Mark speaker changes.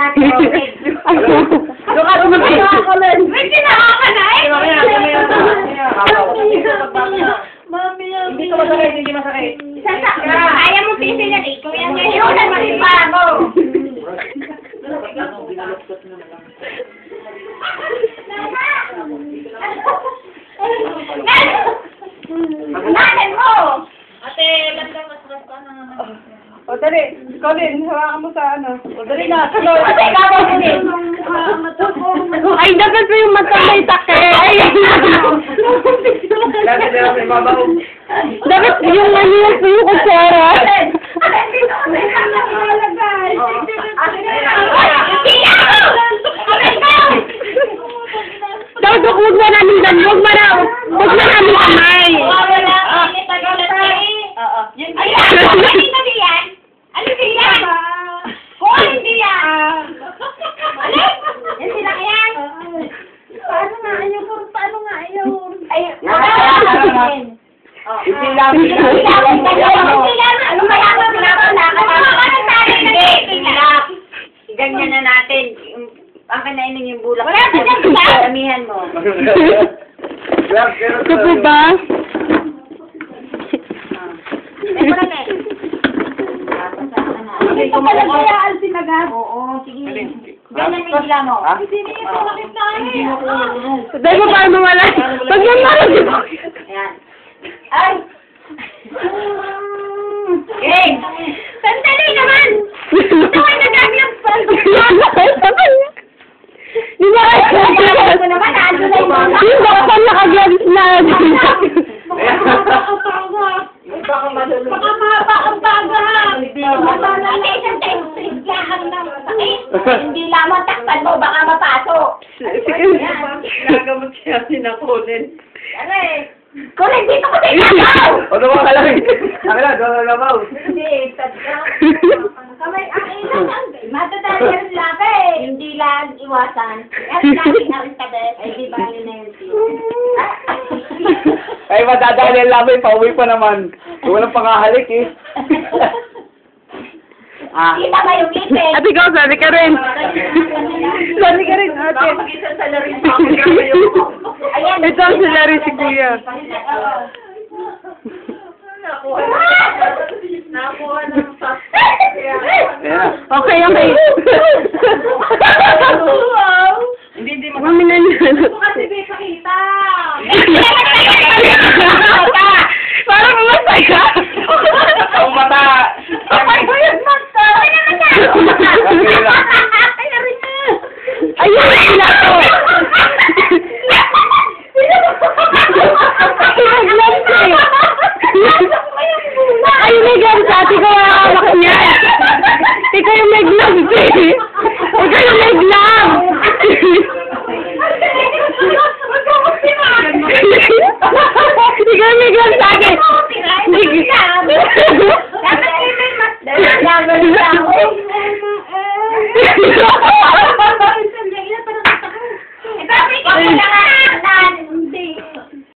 Speaker 1: natin. Okay.
Speaker 2: Doon ka tumagay.
Speaker 1: May ginawa ka na eh!
Speaker 2: Mamaya, mamaya, mamaya.
Speaker 1: Mami,
Speaker 2: Hindi ko masakit, hindi masakit.
Speaker 1: Isang sa... Kaya mo pisilin eh. Kung yan yan yun, ang
Speaker 2: dali. Colin, hawakan mo sa ano. O, dali na. Sunod.
Speaker 1: Ate, ikaw din.
Speaker 3: Ay, dapat po yung mata may takay. Ay, dapat yung ano yung yung kutsara. Dapat huwag na namin na, huwag na namin kamay.
Speaker 2: Oo. Yan.
Speaker 1: Paano nga ayaw ko? Paano nga ayaw? Ay,
Speaker 2: Hindi lang.
Speaker 1: Ganyan na natin. Ang kanainin yung bulak.
Speaker 2: Wala ka dyan, diba?
Speaker 1: Damihan mo.
Speaker 3: Ito po ba?
Speaker 1: Hindi ko malagayaan sinagat. Oo, sige. Ganyan yung hila mo. Hindi niya ito bakit tayo.
Speaker 3: Dahil mo paano wala? Pag yung marag.
Speaker 1: Ay! Okay. Sandali naman! Ito ay nagaglag pa.
Speaker 3: Di ba?
Speaker 1: Ito naman, ano na yung mga.
Speaker 3: Yung doktor nakaglavis na.
Speaker 2: Baka madulog.
Speaker 1: Baka mapa ang baga. Ate, isang tayo triglahan ng sakit. Hindi lamang takpan mo, baka mapasok.
Speaker 2: Nagamot siya sinakunin.
Speaker 1: Ano Kung hindi ko nagaw!
Speaker 2: O, dawa ka lang. Ang lang, dawa ka lang.
Speaker 1: Hindi, tadya. Kamay, ang ilan lang. Matadali ang laki eh. Hindi lang iwasan. At lagi na rin tabi. Ay, di ba yun na yun?
Speaker 2: Ay, madadali ang lamay. Pauwi pa naman. Walang pangahalik eh. ah.
Speaker 1: Kita ba yung ngipin?
Speaker 3: Ate, ikaw, sabi ka rin. Sabi ka rin, ate.
Speaker 1: Ayan.
Speaker 3: Ito ang sila rin si Kuya. Okay, okay.
Speaker 2: Hindi, hindi.
Speaker 3: Mami na niya.
Speaker 1: Kasi may pakita.
Speaker 3: Parang ka.
Speaker 2: Ang mata.
Speaker 1: Ay, ba yun, Mata? Ay, naman na. Ay, narin na.
Speaker 3: Ayun, sila ko. Ay, may gloves ate ko. Hawak niya. Ikaw yung may gloves eh. Ikaw yung may gloves.